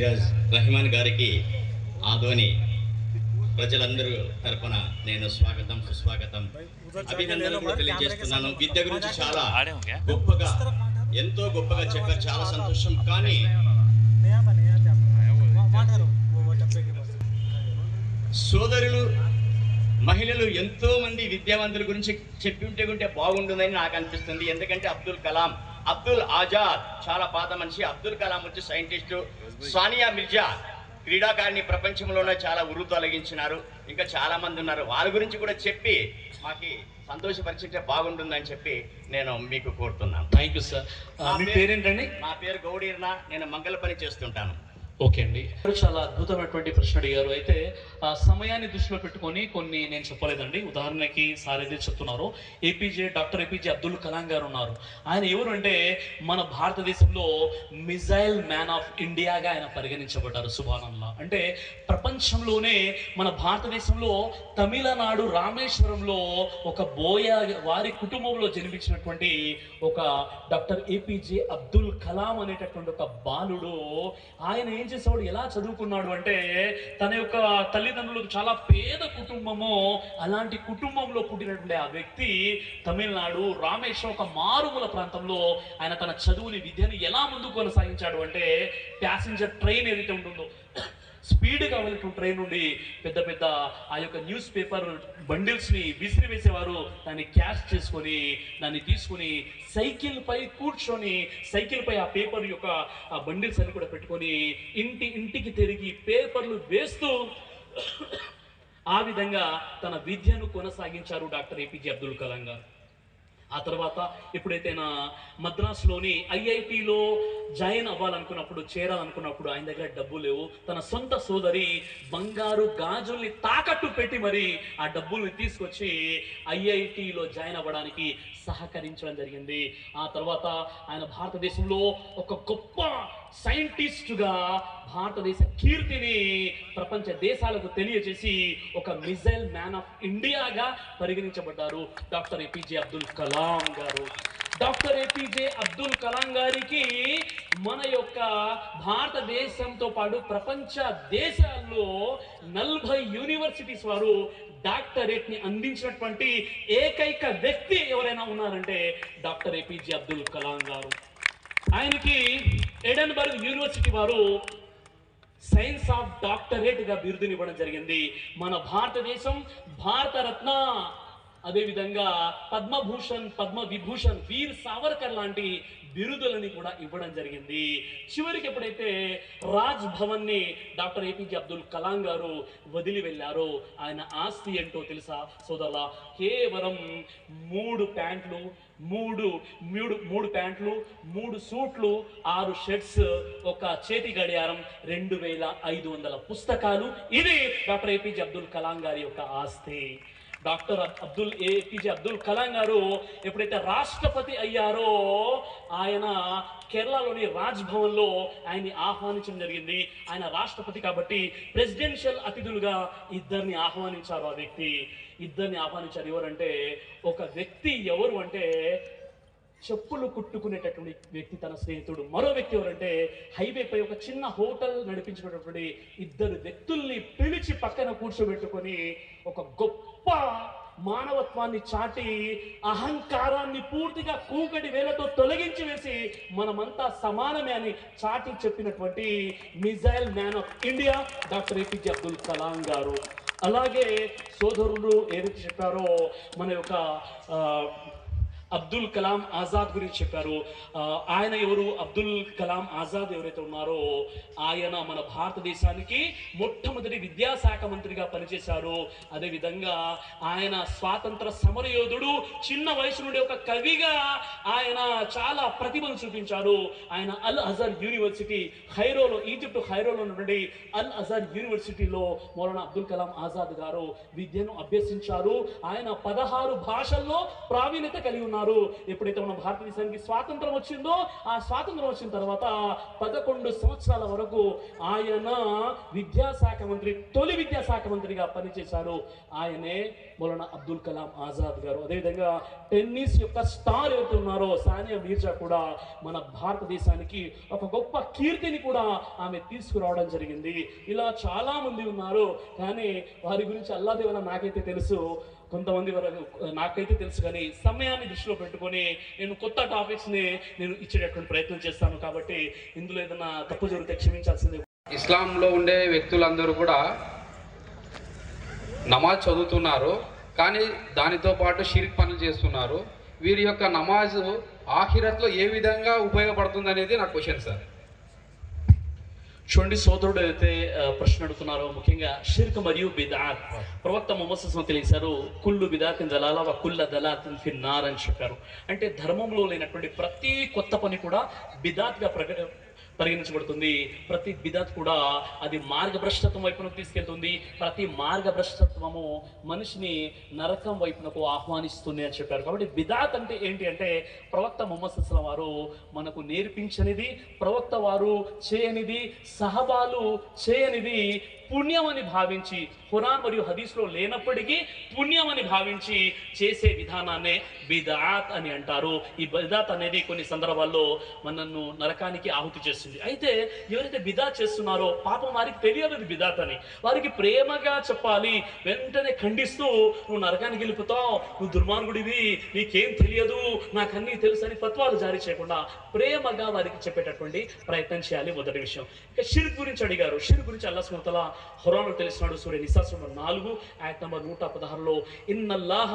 సిరాజ్ రహమాన్ గారికి ఆదోని ప్రజలందరూ తరపున నేను స్వాగతం సుస్వాగతం అభినందనలు తెలియజేస్తున్నాను. విద్య గురించి చాలా గొప్పగా ఎంతో గొప్పగా చెప్పారు. చాలా సంతోషం. కానీ సోదరులు మహిళలు ఎంతో మంది విద్యావంతుల గురించి చెప్పి ఉంటే ఉంటే బాగుంటుందని నాకు అనిపిస్తుంది. ఎందుకంటే అబ్దుల్ కలాం అబ్దుల్ ఆజాద్ చాలా పాత మనిషి అబ్దుల్ కలాం వచ్చి సైంటిస్టు సానియా మిర్జా క్రీడాకారిణి ప్రపంచంలోనే చాలా ఉరు తొలగించినారు. ఇంకా చాలా మంది ఉన్నారు. వాళ్ళ గురించి కూడా చెప్పి మాకి సంతోషపరిచింటే బాగుంటుందని చెప్పి నేను మీకు కోరుతున్నాను. థ్యాంక్ యూ సార్ మీ పేరేంటండి? నా పేరు గౌడీర్న. నేను మంగళ పని చేస్తుంటాను. ఓకే అండి. చాలా అద్భుతమైనటువంటి ప్రశ్న అడిగారు. అయితే ఆ సమయాన్ని దృష్టిలో పెట్టుకొని కొన్ని నేను చెప్పలేదండి. ఉదాహరణకి సార్ ఏదైతే చెప్తున్నారు APJ doctor APJ Abdul Kalam garu ఉన్నారు. ఆయన ఎవరు అంటే మన భారతదేశంలో మిజైల్ మ్యాన్ ఆఫ్ ఇండియాగా ఆయన పరిగణించబడ్డారు సుభానంలా. అంటే ప్రపంచంలోనే మన భారతదేశంలో తమిళనాడు రామేశ్వరంలో ఒక బోయ వారి కుటుంబంలో జన్మించినటువంటి ఒక డాక్టర్ ఏపీజే అబ్దుల్ కలాం అనేటటువంటి ఒక బాలుడు. ఆయన ఏం చేసేవాడు ఎలా చదువుకున్నాడు అంటే తన యొక్క తల్లిదండ్రులు చాలా పేద కుటుంబము అలాంటి కుటుంబంలో పుట్టినటువంటి ఆ వ్యక్తి తమిళనాడు రామేశ్వరం ఒక మారుమూల ప్రాంతంలో ఆయన తన చదువుని విద్యను ఎలా ముందు కొనసాగించాడు అంటే ప్యాసింజర్ ట్రైన్ ఏదైతే ఉంటుందో స్పీడ్గా వెళ్ళటం ట్రైన్ నుండి పెద్ద పెద్ద ఆ యొక్క న్యూస్ పేపర్ బండిల్స్ని విసిరి వేసేవారు. దాన్ని క్యాష్ చేసుకొని దాన్ని తీసుకొని సైకిల్ పై కూర్చొని సైకిల్ పై ఆ పేపర్ యొక్క ఆ బండిల్స్ అని కూడా పెట్టుకొని ఇంటి ఇంటికి తిరిగి పేపర్లు వేస్తూ ఆ విధంగా తన విద్యను కొనసాగించారు డాక్టర్ ఏపీజే అబ్దుల్ కలాం గారు. ఆ తర్వాత ఎప్పుడైతే నా మద్రాసులోని ఐఐటిలో జాయిన్ అవ్వాలనుకున్నప్పుడు చేరాలనుకున్నప్పుడు ఆయన దగ్గర డబ్బు లేవు. తన సొంత సోదరి బంగారు గాజుల్ని తాకట్టు పెట్టి మరి ఆ డబ్బుల్ని తీసుకొచ్చి ఐఐటిలో జాయిన్ అవ్వడానికి సహకరించడం జరిగింది. ఆ తర్వాత ఆయన భారతదేశంలో ఒక గొప్ప సైంటిస్టుగా భారతదేశ కీర్తిని ప్రపంచ దేశాలకు తెలియజేసి ఒక మిజైల్ మ్యాన్ ఆఫ్ ఇండియాగా పరిగణించబడ్డారు doctor APJ Abdul Kalam garu. Doctor APJ Abdul Kalam గారికి మన యొక్క భారతదేశంతో పాటు ప్రపంచ దేశాల్లో నలభై యూనివర్సిటీస్ వారు డాక్టరేట్ని అందించినటువంటి ఏకైక వ్యక్తి ఎవరైనా ఉన్నారంటే డాక్టర్ ఏపీజే అబ్దుల్ కలాం గారు. ఆయనకి ఎడన్బర్గ్ యూనివర్సిటీ వారు సైన్స్ ఆఫ్ డాక్టరేట్గా బిరుదునివ్వడం జరిగింది. మన భారతదేశం భారతరత్న అదేవిధంగా పద్మభూషణ్ పద్మ విభూషణ్ వీర్ సావర్కర్ లాంటి బిరుదులని కూడా ఇవ్వడం జరిగింది. చివరికి ఎప్పుడైతే రాజ్ భవన్ని డాక్టర్ ఏపీజే అబ్దుల్ కలాం గారు వదిలి వెళ్ళారో ఆయన ఆస్తి ఏంటో తెలుసా? సోదరులా కేవలం మూడు ప్యాంట్లు మూడు మూడు మూడు ప్యాంట్లు మూడు సూట్లు ఆరు షర్ట్స్ ఒక చేతి గడియారం రెండు వేల ఐదు వందల పుస్తకాలు. ఇది డాక్టర్ ఏపీజే అబ్దుల్ కలాం గారి యొక్క ఆస్తి. డాక్టర్ అబ్దుల్ ఏపీజే అబ్దుల్ కలాం గారు ఎప్పుడైతే రాష్ట్రపతి అయ్యారో ఆయన కేరళలోని రాజ్భవన్లో ఆయన్ని ఆహ్వానించడం జరిగింది. ఆయన రాష్ట్రపతి కాబట్టి ప్రెసిడెన్షియల్ అతిథులుగా ఇద్దరిని ఆహ్వానించారు ఆ వ్యక్తి. ఇద్దరిని ఆహ్వానించారు ఎవరంటే ఒక వ్యక్తి ఎవరు అంటే చెప్పులు కుట్టుకునేటటువంటి వ్యక్తి తన స్నేహితుడు. మరో వ్యక్తి ఎవరంటే హైవే పై ఒక చిన్న హోటల్ నడిపించినటువంటి ఇద్దరు వ్యక్తుల్ని పిలిచి పక్కన కూర్చోబెట్టుకొని ఒక గొప్ప మానవత్వాన్ని చాటి అహంకారాన్ని పూర్తిగా కూకటి వేలతో తొలగించి వేసి మనమంతా సమానమే అని చాటి చెప్పినటువంటి missile man of India doctor APJ Abdul Kalam garu. అలాగే సోదరులు ఏదైతే చెప్పారో మన యొక్క అబ్దుల్ కలాం ఆజాద్ గురించి చెప్పారు. ఆయన ఎవరు? అబ్దుల్ కలాం ఆజాద్ ఎవరైతే ఉన్నారో ఆయన మన భారతదేశానికి మొట్టమొదటి విద్యాశాఖ మంత్రిగా పనిచేశారు. అదేవిధంగా ఆయన స్వాతంత్ర సమరయోధుడు చిన్న వయసు నుండి ఒక కవిగా ఆయన చాలా ప్రతిభను చూపించారు. ఆయన అల్ అజర్ యూనివర్సిటీ హైరోలో ఈజిప్ట్ హైరోలో నుండి అల్ అజర్ యూనివర్సిటీలో మౌలానా అబ్దుల్ కలాం ఆజాద్ గారు విద్యను అభ్యసించారు. ఆయన పదహారు భాషల్లో ప్రావీణ్యత కలిగి ఉన్నారు. ఉన్నారు ఎప్పుడైతే మన భారతదేశానికి స్వాతంత్రం వచ్చిందో ఆ స్వాతంత్రం వచ్చిన తర్వాత పదకొండు సంవత్సరాల వరకు ఆయన విద్యాశాఖ మంత్రి తొలి విద్యాశాఖ మంత్రిగా పనిచేశారు. ఆయనే మౌలానా అబ్దుల్ కలాం ఆజాద్ గారు. అదేవిధంగా టెన్నిస్ యొక్క స్టార్ ఎవరైతే ఉన్నారో సానియా మీర్జా కూడా మన భారతదేశానికి ఒక గొప్ప కీర్తిని కూడా ఆమె తీసుకురావడం జరిగింది. ఇలా చాలా మంది ఉన్నారు. కానీ వారి గురించి అల్లాదేవన నాకైతే తెలుసు. కొంతమంది వరకు నాకైతే తెలుసు కానీ సమయాన్ని దృష్టిలో పెట్టుకొని నేను కొత్త టాపిక్స్ని నేను ఇచ్చేటటువంటి ప్రయత్నం చేస్తాను కాబట్టి ఇందులో ఏదైనా తప్పు జరిగితే క్షమించాల్సిందే. ఇస్లాంలో ఉండే వ్యక్తులందరూ కూడా నమాజ్ చదువుతున్నారు కానీ దానితో పాటు షిరిక్ పనులు చేస్తున్నారు. వీరి యొక్క నమాజ్ ఆఖిరత్లో ఏ విధంగా ఉపయోగపడుతుంది అనేది నా క్వశ్చన్ సార్ చూడండి సోదరుడు అయితే ప్రశ్న అడుగుతున్నారో. ముఖ్యంగా షిర్క్ మరియు బిదాత్. ప్రవక్త మొహమ్మద్ సస్సం తెలియసారు కుల్లు బిదాతిన్ దళాల వ కుల్ల దళాతిన్ ఫిన్నార్ అని చెప్పారు. అంటే ధర్మంలో లేనటువంటి ప్రతి కొత్త పని కూడా బిదాత్గా ప్రక పరిగణించబడుతుంది ప్రతి బిదాత్ కూడా అది మార్గభ్రష్టత్వం వైపునకు తీసుకెళ్తుంది. ప్రతి మార్గభ్రష్టత్వము మనిషిని నరకం వైపునకు ఆహ్వానిస్తుంది అని చెప్పారు. కాబట్టి బిదాత్ అంటే ఏంటి అంటే ప్రవక్త మొహమ్మద్ వారు మనకు నేర్పించనిది ప్రవక్త వారు చేయనిది సహబాలు చేయనిది పుణ్యం అని భావించి ఖురాన్ మరియు హదీస్లో లేనప్పటికీ పుణ్యం అని భావించి చేసే విధానాన్నే బిదాత్ అని అంటారు. ఈ బిదాత్ అనేది కొన్ని సందర్భాల్లో మనను నరకానికి ఆహుతి చేస్తుంది. అయితే ఎవరైతే బిదా చేస్తున్నారో పాపం వారికి తెలియదు బిదాత్ అని. వారికి ప్రేమగా చెప్పాలి. వెంటనే ఖండిస్తూ నువ్వు నరకానికి వెళ్ళిపోతావు. నువ్వు దుర్మార్గుడివి. నీకేం తెలియదు. నాకన్నీ తెలుసు అని ఫత్వాలు జారీ చేయకుండా ప్రేమగా వారికి చెప్పేటటువంటి ప్రయత్నం చేయాలి. మొదటి విషయం. ఇక షిర్ గురించి అడిగారు. షిర్ గురించి అల్లా హురాను తెలిసినాడు సూర్య నిసాస్ నంబర్ నాలుగు యాక్ట్ నంబర్ నూట పదహారులో ఇన్నల్లాహ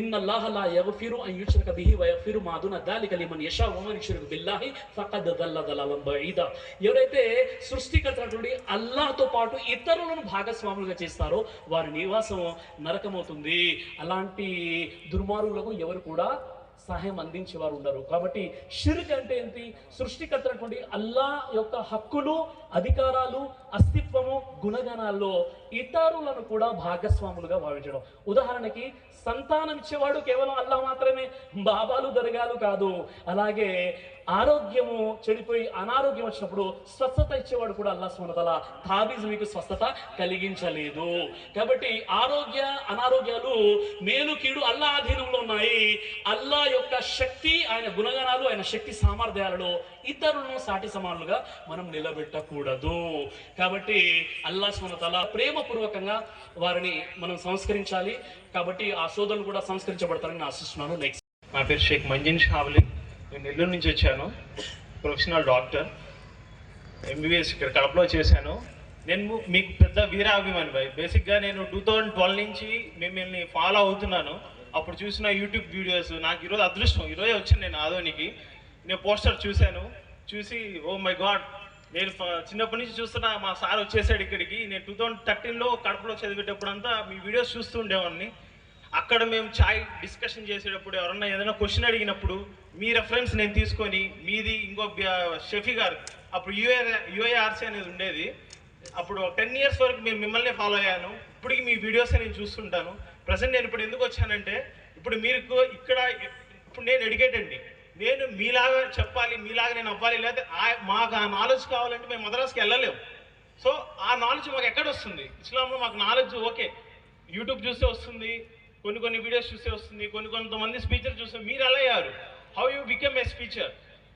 ఇన్నల్లాహ లా యగ్ఫిరు అన్ యుష్రక బిహి వ యగ్ఫిరు మా దున దాలిక లిమన్ యషా వ మన్ బిల్లాహి ఫఖద్ దల్ల దలాలం బഈదా ఎవరైతే సృష్టికర్తటువంటి అల్లాహ్తో పాటు ఇతరులను భాగస్వాములుగా చేస్తారో వారి నివాసం నరకమవుతుంది. అలాంటి దుర్మార్గులకు ఎవరు కూడా సహాయం అందించేవారు ఉండరు. కాబట్టి షిర్క్ అంటే ఏంటి? సృష్టికర్తటువంటి అల్లా యొక్క హక్కులు అధికారాలు అస్తిత్వము గుణగణాల్లో ఇతరులను కూడా భాగస్వాములుగా భావించడం. ఉదాహరణకి సంతానం ఇచ్చేవాడు కేవలం అల్లా మాత్రమే బాబాలు దర్గాలు కాదు. అలాగే ఆరోగ్యము చెడిపోయి అనారోగ్యం వచ్చినప్పుడు స్వస్థత ఇచ్చేవాడు కూడా అల్లా సుమతల తాబీజ్ మీకు స్వస్థత కలిగించలేదు. కాబట్టి ఆరోగ్య అనారోగ్యాలు మేలు కీడు అల్లా అధీనంలో ఉన్నాయి. అల్లా యొక్క శక్తి ఆయన గుణగణాలు ఆయన శక్తి సామర్థ్యాలలో ఇతరులను సాటి సమానులుగా మనం నిలబెట్టకూడదు. కాబట్టి అల్లా సుమతల ప్రేమపూర్వకంగా వారిని మనం సంస్కరించాలి. కాబట్టి ఆ సోదరులు కూడా సంస్కరించబడతారని ఆశిస్తున్నాను. నెక్స్ట్ నా పేరు షేక్ మంజిన్ షావ్లిన్ నేను నెల్లూరు నుంచి వచ్చాను. Professional doctor. ఎంబీబీఎస్ ఇక్కడ కడపలో చేశాను. నేను మీకు పెద్ద వీరాభిమాని బాయ్ బేసిక్గా నేను టూ థౌజండ్ ట్వెల్వ్ నుంచి మిమ్మల్ని ఫాలో అవుతున్నాను. అప్పుడు చూసిన యూట్యూబ్ వీడియోస్ నాకు ఈరోజు అదృష్టం. ఈరోజే వచ్చాను నేను ఆదోనికి నేను పోస్టర్ చూశాను. చూసి ఓ మై గాడ్ నేను చిన్నప్పటి నుంచి చూస్తున్నా మా సార్ వచ్చేసాడు ఇక్కడికి. నేను టూ థౌజండ్ థర్టీన్లో కడపలో చదివేటప్పుడంతా మీ వీడియోస్ చూస్తూ ఉండేవాడిని. అక్కడ మేము చాయ్ డిస్కషన్ చేసేటప్పుడు ఎవరన్నా ఏదైనా క్వశ్చన్ అడిగినప్పుడు మీ రెఫరెన్స్ నేను తీసుకొని మీది ఇంకో షఫీ గారు అప్పుడు యూఏ యుఏఆర్సీ అనేది ఉండేది. అప్పుడు టెన్ ఇయర్స్ వరకు మేము మిమ్మల్ని ఫాలో అయ్యాను. ఇప్పటికి మీ వీడియోస్ నేను చూస్తుంటాను. ప్రజెంట్ నేను ఇప్పుడు ఎందుకు వచ్చానంటే ఇప్పుడు మీరు ఇక్కడ ఇప్పుడు నేను ఎడ్యుకేట్ అండి. నేను మీలాగా చెప్పాలి మీలాగా నేను అవ్వాలి లేకపోతే ఆ- మాకు ఆ నాలెడ్జ్ కావాలంటే మేము మద్రాస్కి వెళ్ళలేము సో ఆ నాలెడ్జ్ మాకు ఎక్కడ వస్తుంది? ఇస్లాంలో మాకు నాలెడ్జ్ ఓకే యూట్యూబ్ చూస్తే వస్తుంది. కొన్ని కొన్ని వీడియోస్ చూసే వస్తుంది కొన్ని కొంతమంది స్పీచర్ చూస్తే మీరు ఎలా అయ్యారు? How you become a speecher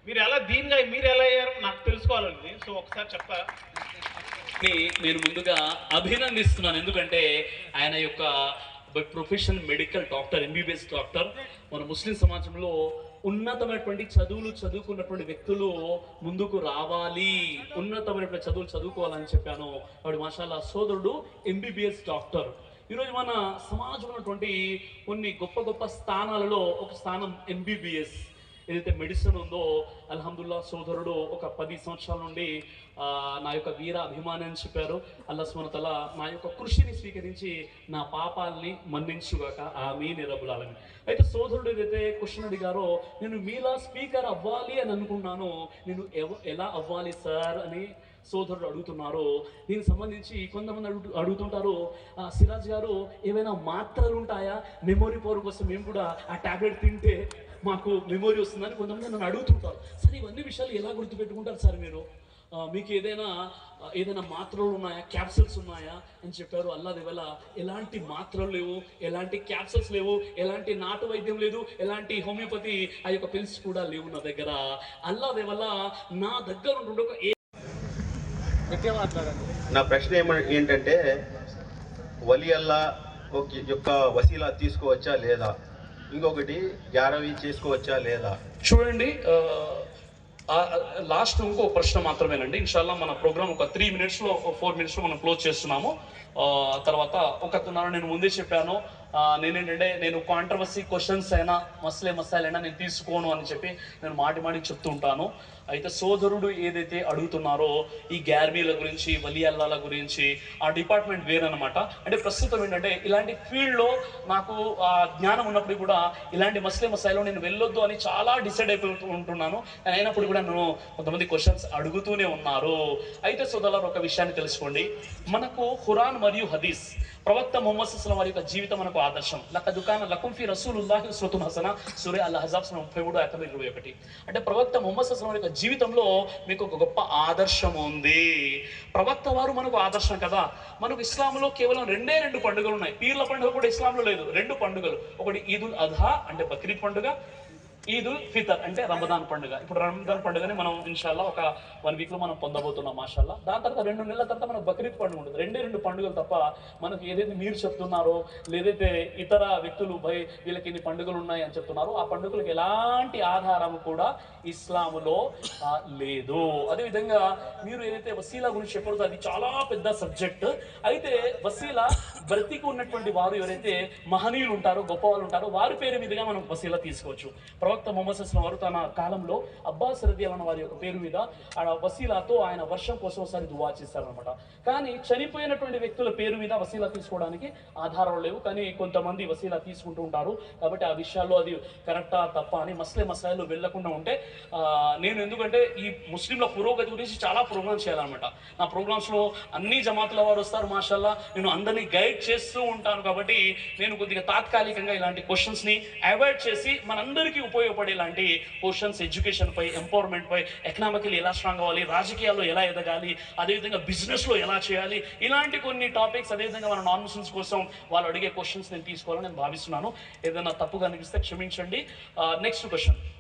మీరు ఎలా దీనిగా మీరు ఎలా అయ్యారు? నాకు తెలుసుకోవాలండి. సో ఒకసారి చెప్తా. నేను ముందుగా అభినందిస్తున్నాను. ఎందుకంటే ఆయన యొక్క professional medical doctor MBBS doctor మన ముస్లిం సమాజంలో ఉన్నతమైనటువంటి చదువులు చదువుకున్నటువంటి వ్యక్తులు ముందుకు రావాలి. ఉన్నతమైనటువంటి చదువులు చదువుకోవాలని చెప్పాను. వాడు మసాలా సోదరుడు ఎంబీబీఎస్ డాక్టర్. ఈరోజు మన సమాజంలో ఉన్నటువంటి కొన్ని గొప్ప గొప్ప స్థానాలలో ఒక స్థానం ఎంబీబీఎస్ ఏదైతే మెడిసిన్ ఉందో అల్హమ్దుల్లా సోదరుడు ఒక పది సంవత్సరాల నుండి నా యొక్క వీర అభిమాని అని చెప్పారు. అల్లా సుమనతల నా యొక్క కృషిని స్వీకరించి నా పాపాలని మన్నించుగాక. ఆమె నిరబులాలని అయితే సోదరుడు ఏదైతే క్వశ్చన్ అడిగారో నేను మీలా స్పీకర్ అవ్వాలి అని అనుకున్నాను. నేను ఎవ ఎలా అవ్వాలి సార్ అని సోదరుడు అడుగుతున్నారో. దీనికి సంబంధించి కొంతమంది అడుగు అడుగుతుంటారు. సిరాజ్ గారు ఏవైనా మాత్రలు ఉంటాయా మెమొరీ పవర్ కోసం మేము కూడా ఆ టాబ్లెట్ తింటే మాకు మెమొరీ వస్తుందని కొంతమంది నన్ను అడుగుతుంటారు. సరే ఇవన్నీ విషయాలు ఎలా గుర్తుపెట్టుకుంటారు సార్ మీరు? మీకు ఏదైనా ఏదైనా మాత్రలు ఉన్నాయా? క్యాప్సూల్స్ ఉన్నాయా? అని చెప్పారు అల్లాది వల్ల ఎలాంటి మాత్రలు లేవు? ఎలాంటి క్యాప్సూల్స్ లేవు? ఎలాంటి నాటు వైద్యం లేదు? ఎలాంటి హోమియోపతి ఆ యొక్క పిల్స్ కూడా లేవు నా దగ్గర. అల్లాది వల్ల నా దగ్గర ఉంటుండే ఒక నా ప్రశ్న ఏమ ఏంటంటే వలి అల్లా ఒక- యొక్క వసీలా తీసుకోవచ్చా లేదా? ఇంకొకటి గ్యారవీ చేసుకోవచ్చా లేదా? చూడండి లాస్ట్ ఇంకో ప్రశ్న మాత్రమేనండి. ఇన్షాల్లా మన ప్రోగ్రామ్ ఒక త్రీ మినిట్స్లో ఫోర్ మినిట్స్లో మనం క్లోజ్ చేస్తున్నాము. ఆ, తర్వాత ఒక నేను ముందే చెప్పాను. నేనేంటంటే నేను కాంట్రవర్సీ క్వశ్చన్స్ అయినా మసలే మసాలైనా నేను తీసుకోను అని చెప్పి నేను మాటి మాటికి చెప్తూ ఉంటాను. అయితే సోదరుడు ఏదైతే అడుగుతున్నారో ఈ గ్యార్మీల గురించి వలియల్లాల గురించి ఆ డిపార్ట్మెంట్ వేరనమాట అంటే ప్రస్తుతం ఏంటంటే ఇలాంటి ఫీల్డ్లో నాకు ఆ జ్ఞానం ఉన్నప్పుడు కూడా ఇలాంటి మసలే మసాయిలో నేను వెళ్ళొద్దు అని చాలా డిసైడ్ అయిపోతూ ఉంటున్నాను. అయినప్పుడు కూడా నేను కొంతమంది క్వశ్చన్స్ అడుగుతూనే ఉన్నారు. అయితే సోదరులు ఒక విషయాన్ని తెలుసుకోండి. మనకు ఖురాన్ మరియు హదీస్ ప్రవక్త మొహమ్మద్ వారి యొక్క జీవితం మనకు ఆదర్శం. లక్క దుకాణ లకుం ఫీ రసూలుల్లాహి ఉస్వతున్ హసన. సూర్య అల్ హజాబ్ ముప్పై మూడు అక్కడ ఇరవై ఒకటి. అంటే ప్రవక్త మొహమ్మద్ సుస్లం యొక్క జీవితంలో మీకు ఒక గొప్ప ఆదర్శం ఉంది. ప్రవక్త వారు మనకు ఆదర్శం కదా. మనకు ఇస్లాంలో కేవలం రెండే రెండు పండుగలు ఉన్నాయి. పీర్ల పండుగ కూడా ఇస్లాంలో లేదు. రెండు పండుగలు. ఒకటి ఈదుల్ అధా అంటే బక్రీద్ పండుగ. ఈదుల్ ఫితర్ అంటే రంజాన్ పండుగ. ఇప్పుడు రంజాన్ పండుగని మనం ఇన్షాల్లా ఒక వన్ వీక్లో మనం పొందబోతున్నాం మాషాల్లా. దాని తర్వాత రెండు నెలల తర్వాత మనకు బక్రీద్ పండుగ ఉంటుంది రెండే రెండు పండుగలు తప్ప మనకు ఏదైతే మీరు చెప్తున్నారో లేదైతే ఇతర వ్యక్తులు భయ వీళ్ళకి ఇన్ని పండుగలు ఉన్నాయి అని చెప్తున్నారో ఆ పండుగలకు ఎలాంటి ఆధారం కూడా ఇస్లాములో లేదు. అదేవిధంగా మీరు ఏదైతే వసీలా గురించి చెప్పారో అది చాలా పెద్ద సబ్జెక్ట్. అయితే వసీలా బ్రతికి ఉన్నటువంటి వారు ఎవరైతే మహనీయులు ఉంటారో గొప్ప వాళ్ళు ఉంటారో వారి పేరు మీదుగా మనం వసీలా తీసుకోవచ్చు. ప్రవక్త మొహమ్మద్ అస్లం వారు తన కాలంలో అబ్బాస్ రది అన్న వారి యొక్క పేరు మీద ఆ వసీలాతో ఆయన వర్షం కోసం ఒకసారి దువా చేస్తారనమాట కానీ చనిపోయినటువంటి వ్యక్తుల పేరు మీద వసీలా తీసుకోవడానికి ఆధారాలు లేవు. కానీ కొంతమంది వసీలా తీసుకుంటూ ఉంటారు. కాబట్టి ఆ విషయాల్లో అది కరెక్టా తప్ప అని మసలే మసాయిలు వెళ్ళకుండా ఉంటే నేను ఎందుకంటే ఈ ముస్లింల పురోగతి గురించి చాలా ప్రోగ్రామ్స్ చేయాలన్నమాట. నా ప్రోగ్రామ్స్లో అన్ని జమాతుల వారు వస్తారు మాషల్లా నేను అందరినీ గైడ్ చేస్తూ ఉంటాను కాబట్టి నేను కొద్దిగా తాత్కాలికంగా ఇలాంటి క్వశ్చన్స్ని అవాయిడ్ చేసి మనందరికీ ఉపయోగపడేలాంటి క్వశ్చన్స్ ఎడ్యుకేషన్ పై ఎంపవర్మెంట్ పై ఎకనామికల్ ఎలా స్ట్రాంగ్ అవ్వాలి రాజకీయాల్లో ఎలా ఎదగాలి అదేవిధంగా బిజినెస్లో ఎలా చేయాలి ఇలాంటి కొన్ని టాపిక్స్ అదేవిధంగా మన నాన్ ముస్లిమ్స్ కోసం వాళ్ళు అడిగే క్వశ్చన్స్ నేను తీసుకోవాలని నేను భావిస్తున్నాను. ఏదైనా తప్పుగా అనిపిస్తే క్షమించండి. Next question